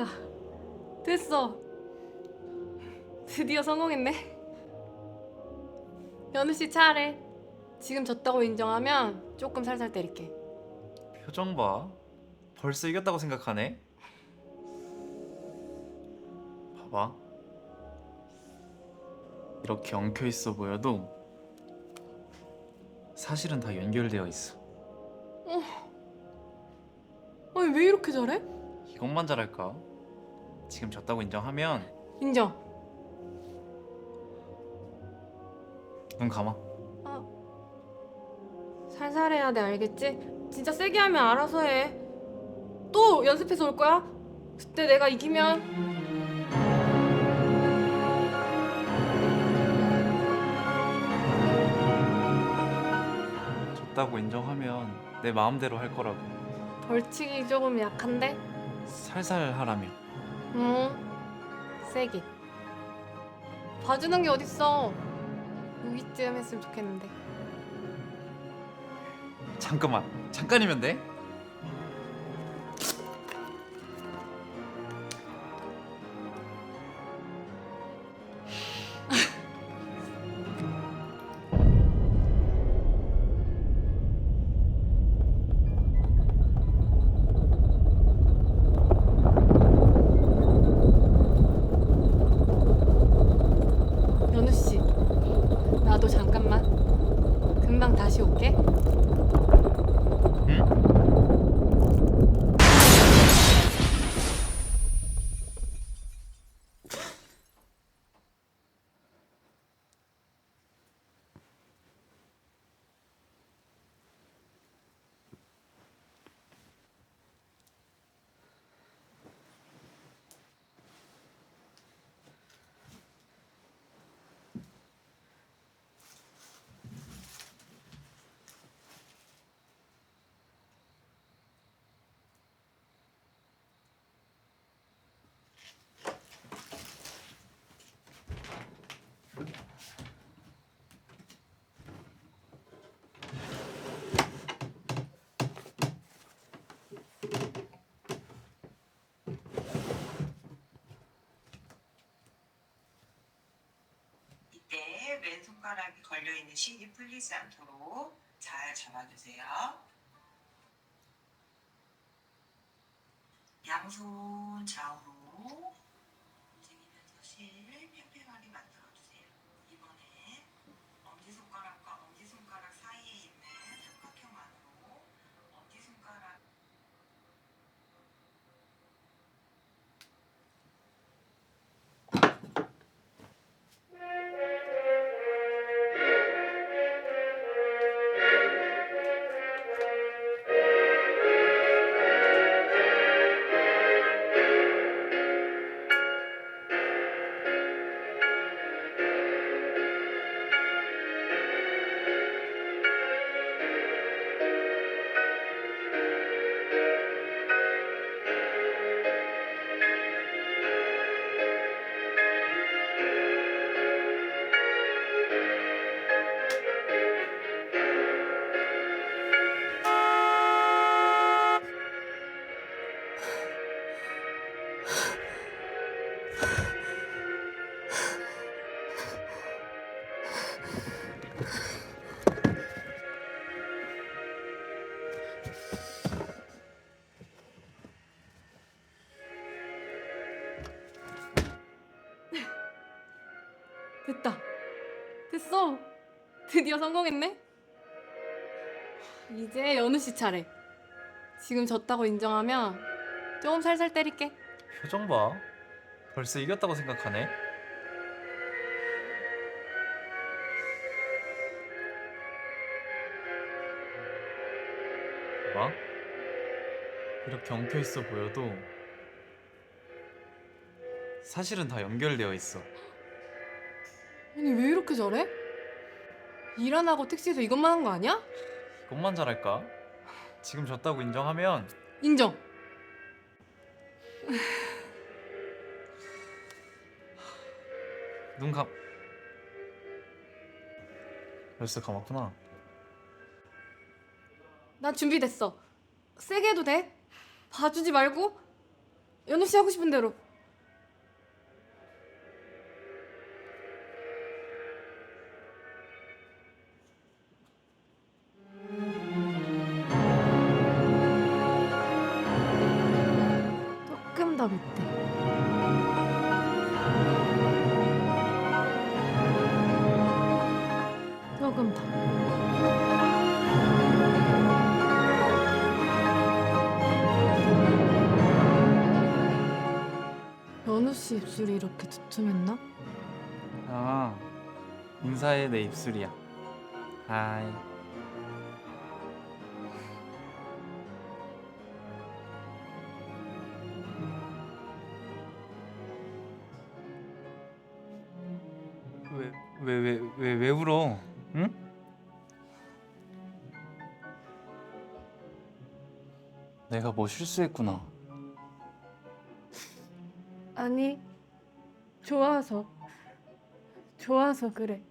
됐다. 됐어. 드디어 성공했네. 연우 씨 차례. 지금 졌다고 인정하면 조금 살살 때릴게. 표정 봐. 벌써 이겼다고 생각하네. 봐봐. 이렇게 엉켜 있어 보여도 사실은 다 연결되어 있어. 아니 왜 이렇게 잘해? 이것만 잘할까? 지금 졌다고 인정하면 인정. 눈 감아. 살살 해야 돼 알겠지? 진짜 세게 하면 알아서 해. 또 연습해서 올 거야? 그때 내가 이기면 졌다고 인정하면 내 마음대로 할 거라고. 벌칙이 조금 약한데? 살살 하라며. 응. 세게. 봐주는 게 어딨어. 여기쯤 했으면 좋겠는데. 잠깐만. 잠깐이면 돼? 때 왼손가락이 걸려있는 신이 풀리지 않도록 잘 잡아주세요. 양손 좌우로 드디어 성공했네. 이제 연우 씨 차례. 지금 졌다고 인정하면 조금 살살 때릴게. 표정 봐. 벌써 이겼다고 생각하네. 봐. 이렇게 엉켜 있어 보여도 사실은 다 연결되어 있어. 아니 왜 이렇게 잘해? 일 안 하고 택시에서 이것만 한 거 아니야? 이것만 잘할까? 지금 졌다고 인정하면 인정. 눈 감. 벌써 감았구나. 나 준비됐어. 세게 해도 돼? 봐주지 말고. 연우 씨 하고 싶은 대로. 연우 씨 입술이 이렇게 두툼했나? 아 인사해 내 입술이야 하이 왜 왜 왜 왜 왜 울어 응? 내가 뭐 실수했구나 아니, 좋아서. 좋아서 그래.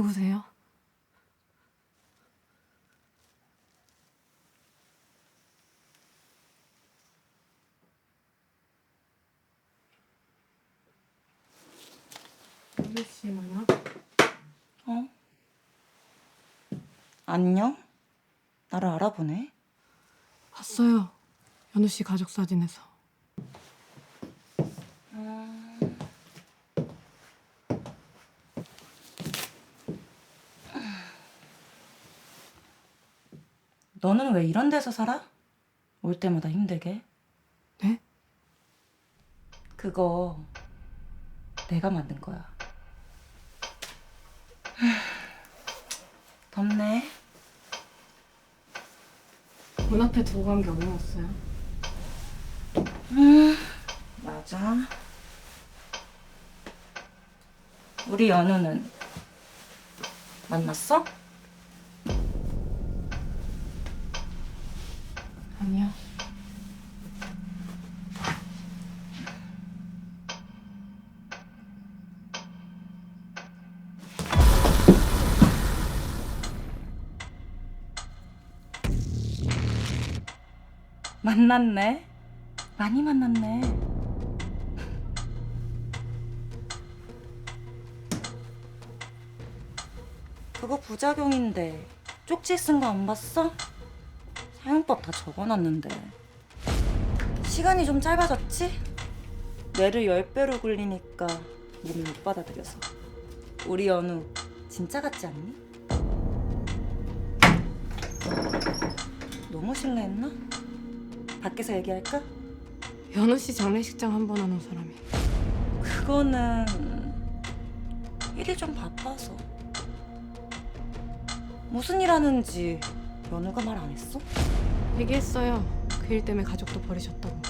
누구세요? 누구시나요? 어? 안녕? 나를 알아보네? 봤어요. 연우 씨 가족 사진에서. 너는 왜 이런 데서 살아? 올 때마다 힘들게. 네? 그거 내가 만든 거야. 덥네. 문 앞에 두고 간게 얼마였어요? 음, 맞아. 우리 연우는 만났어? 아니요. 만났네. 많이 만났네. 그거 부작용인데 쪽지 쓴 거 안 봤어? 사용법 다 적어놨는데 시간이 좀 짧아졌지? 뇌를 열 배로 굴리니까 몸이 못 받아들여서 우리 연우 진짜 같지 않니? 너무 실례했나? 밖에서 얘기할까? 연우 씨 장례식장 한번 하는 사람이. 그거는 일이 좀 바빠서 무슨 일 하는지 연우가 말 안 했어? 얘기했어요. 그 일 때문에 가족도 버리셨다고.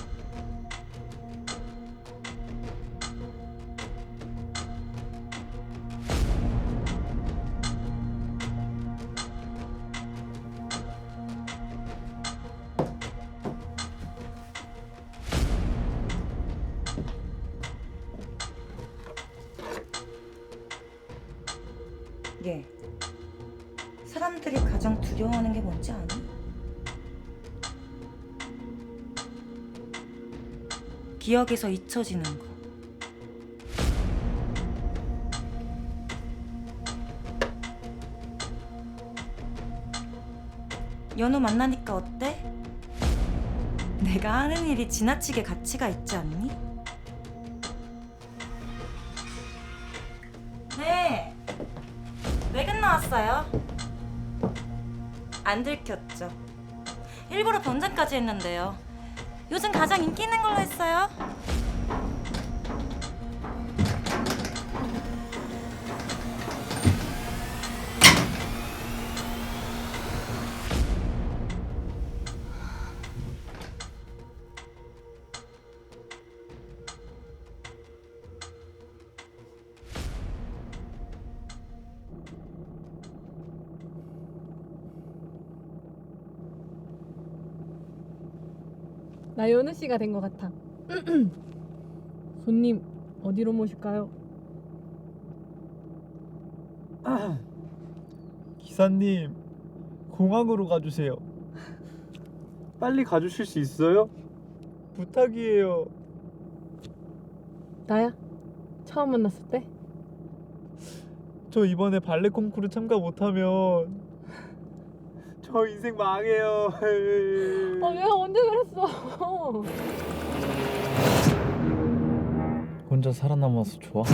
얘 사람들이 가장 두려워하는 게 뭔지 아니? 기억에서 잊혀지는 거 연우 만나니까 어때? 내가 하는 일이 지나치게 가치가 있지 않니? 네. 외근 나왔어요. 안 들켰죠. 일부러 변장까지 했는데요. 요즘 가장 인기 있는 걸로 했어요. 나 연우 씨가 된 것 같아. 손님 어디로 모실까요? 기사님 공항으로 가주세요. 빨리 가주실 수 있어요? 부탁이에요. 나야. 처음 만났을 때. 저 이번에 발레 콩쿠르 참가 못하면 저 인생 망해요. 아 내가 언제 그랬어? 혼자 살아남아서 좋아?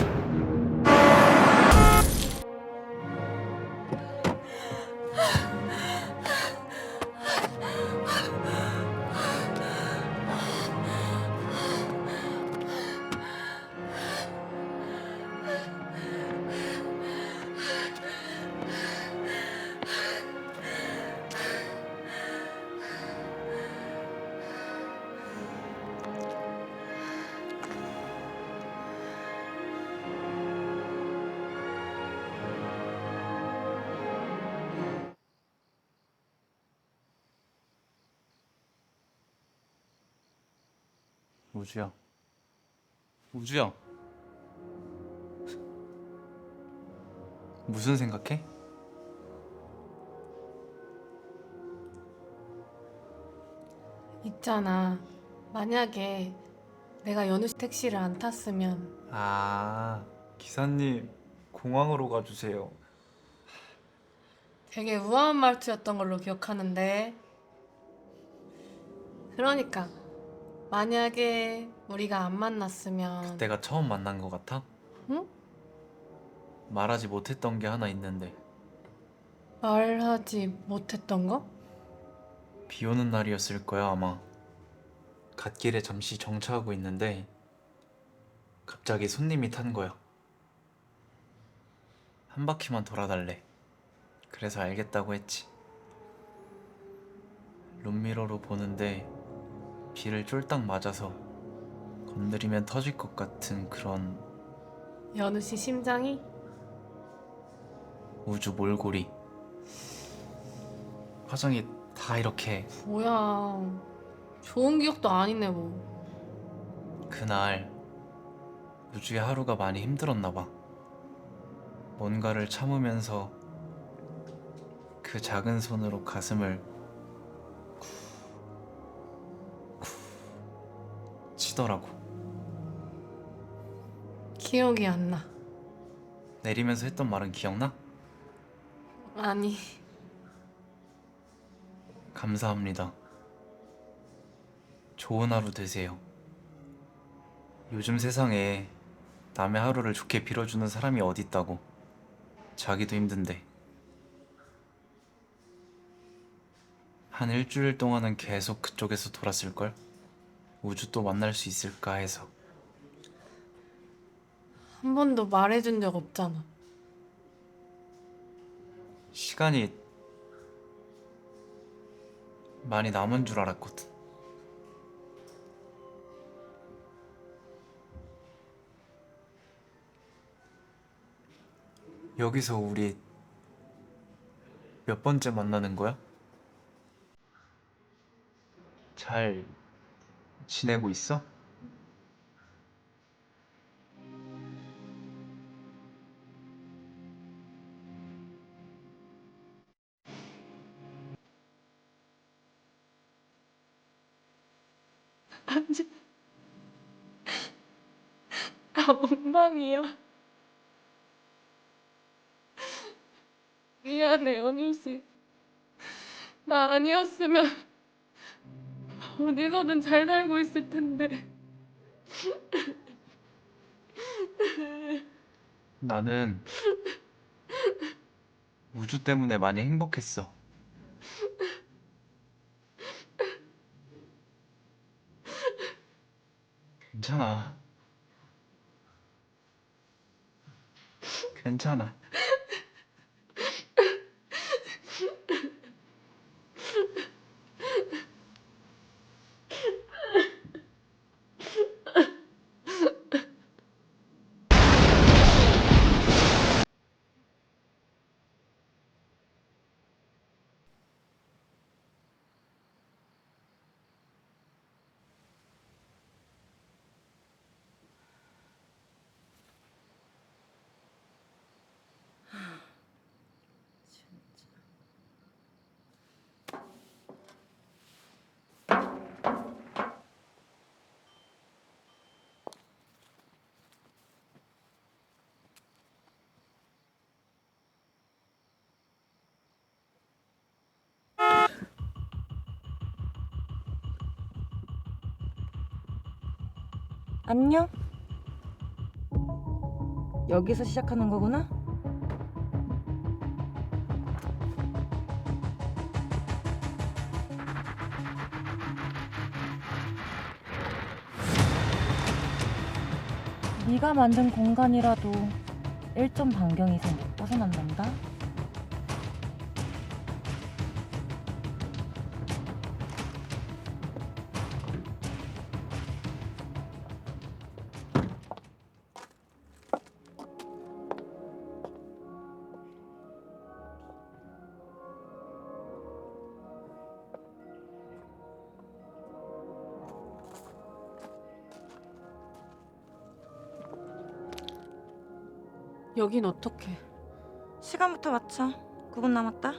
우주야. 우주야. 무슨 생각해? 있잖아. 만약에 내가 연우 씨 택시를 안 탔으면 아 기사님 공항으로 가주세요. 되게 우아한 말투였던 걸로 기억하는데. 그러니까 만약에 우리가 안 만났으면 내가 처음 만난 것 같아? 응? 말하지 못했던 게 하나 있는데 말하지 못했던 거? 비 오는 날이었을 거야 아마 갓길에 잠시 정차하고 있는데 갑자기 손님이 탄 거야 한 바퀴만 돌아달래 그래서 알겠다고 했지 룸미러로 보는데 비를 쫄딱 맞아서 건드리면 터질 것 같은 그런 연우 씨 심장이 우주 몰골이 화장이 다 이렇게 뭐야? 좋은 기억도 아니네 뭐. 그날 우주의 하루가 많이 힘들었나 봐. 뭔가를 참으면서 그 작은 손으로 가슴을 치더라고. 기억이 안 나. 내리면서 했던 말은 기억나? 아니. 감사합니다. 좋은 하루 되세요. 요즘 세상에 남의 하루를 좋게 빌어주는 사람이 어딨다고. 자기도 힘든데. 한 일주일 동안은 계속 그쪽에서 돌았을걸? 우주 또 만날 수 있을까 해서. 한 번도 말해준 적 없잖아. 시간이 많이 남은 줄 알았거든. 여기서 우리 몇 번째 만나는 거야? 잘 지내고 있어? 아직 다 엉망이야. 미안해, 연우 씨. 나 아니었으면 어디서든 잘 살고 있을 텐데. 나는 우주 때문에 많이 행복했어. 괜찮아. 괜찮아. 안녕? 여기서 시작하는 거구나? 네가 만든 공간이라도 일정 반경 이상 못 벗어난단다? 여긴 어떻게? 시간부터 맞춰. 9분 남았다.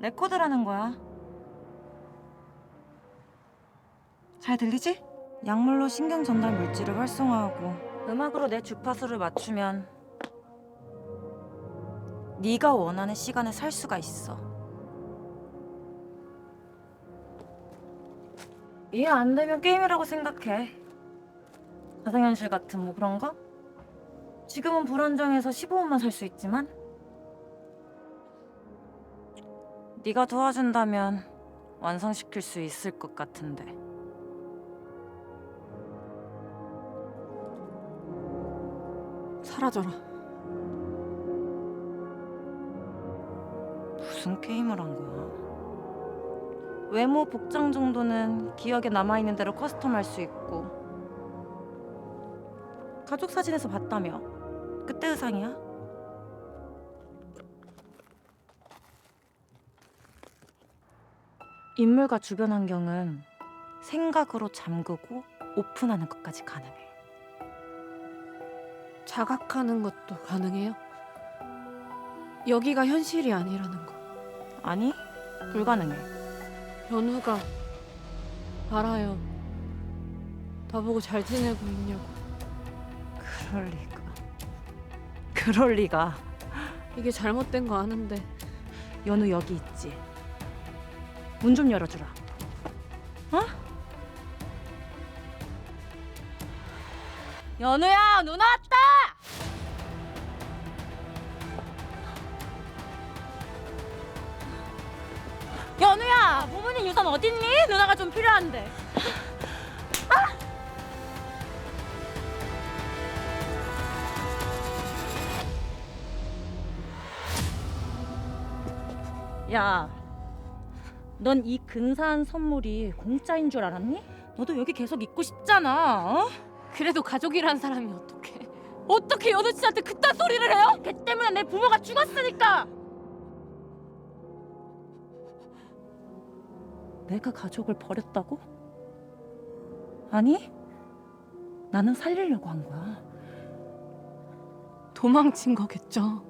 레코드라는 거야. 잘 들리지? 약물로 신경 전달 물질을 활성화하고 음악으로 내 주파수를 맞추면 네가 원하는 시간에 살 수가 있어. 이해 안 되면 게임이라고 생각해. 가상현실 같은 뭐 그런 거? 지금은 불안정해서 15분만 살 수 있지만 네가 도와준다면 완성시킬 수 있을 것 같은데. 사라져라. 무슨 게임을 한 거야? 외모 복장 정도는 기억에 남아있는 대로 커스텀할 수 있고 가족 사진에서 봤다며 그때 의상이야? 인물과 주변 환경은 생각으로 잠그고 오픈하는 것까지 가능해 자각하는 것도 가능해요? 여기가 현실이 아니라는 거. 아니 불가능해 연우가 알아요. 나보고 잘 지내고 있냐고. 그럴 리가 그럴 리가 이게 잘못된 거 아는데 연우 여기 있지. 문 좀 열어주라. 어? 연우야, 누나 연우야, 부모님 유산 어딨니? 누나가 좀 필요한데. 야, 넌 이 근사한 선물이 공짜인 줄 알았니? 너도 여기 계속 있고 싶잖아. 어? 그래도 가족이란 사람이 어떻게 어떻게 씨한테 그딴 소리를 해요? 걔 때문에 내 부모가 죽었으니까. 내가 가족을 버렸다고? 아니, 나는 살리려고 한 거야. 도망친 거겠죠.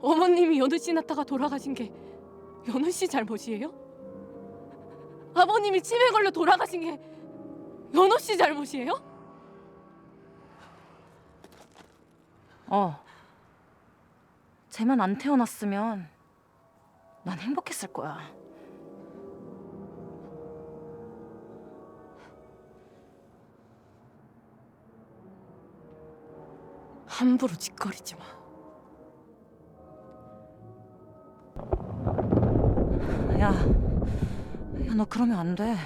어머님이 연우 씨 낳다가 돌아가신 게 연우 씨 잘못이에요? 아버님이 치매 걸려 돌아가신 게 연우 씨 잘못이에요? 어. 쟤만 안 태어났으면 난 행복했을 거야. 함부로 짓거리지 마. 야, 야, 너 그러면 안 돼.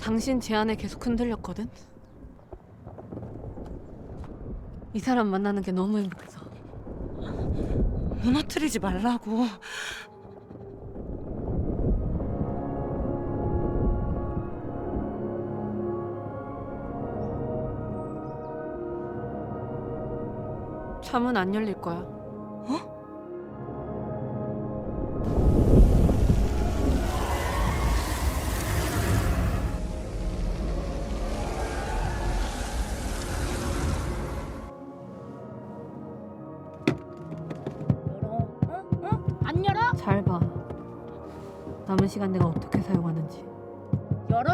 당신 제안에 계속 흔들렸거든. 이 사람 만나는 게 너무 행복해서. 무너뜨리지 말라고. 참은 안 열릴 거야. 안 열어? 잘 봐. 남은 시간 내가 어떻게 사용하는지. 열어?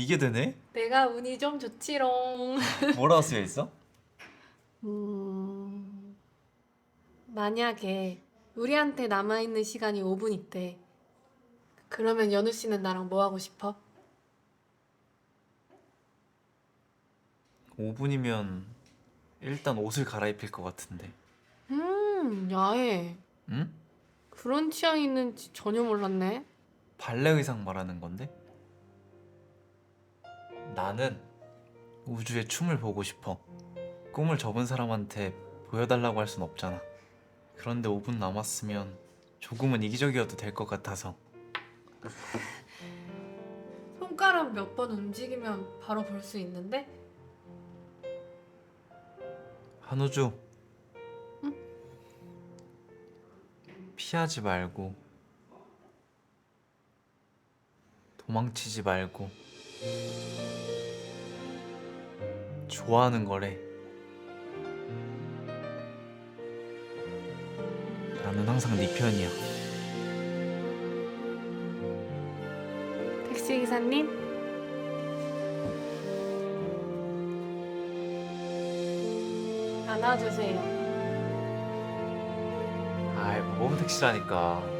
이게 되네? 내가 운이 좀 좋지롱. 뭐라고 쓰여 있어? 음... 만약에 우리한테 남아있는 시간이 5분 있대. 그러면 연우 씨는 나랑 뭐 하고 싶어? 5분이면 일단 옷을 갈아입힐 것 같은데. 음, 야해. 응? 그런 취향이 있는지 전혀 몰랐네. 발레 의상 말하는 건데? 나는 우주의 춤을 보고 싶어. 꿈을 접은 사람한테 보여달라고 할 순 없잖아. 그런데 5분 남았으면 조금은 이기적이어도 될 것 같아서. 손가락 몇 번 움직이면 바로 볼 수 있는데? 한우주. 피하지 말고 도망치지 말고 좋아하는 거래. 나는 항상 네 편이야. 택시 기사님? 안아주세요. 아이 모범 택시라니까.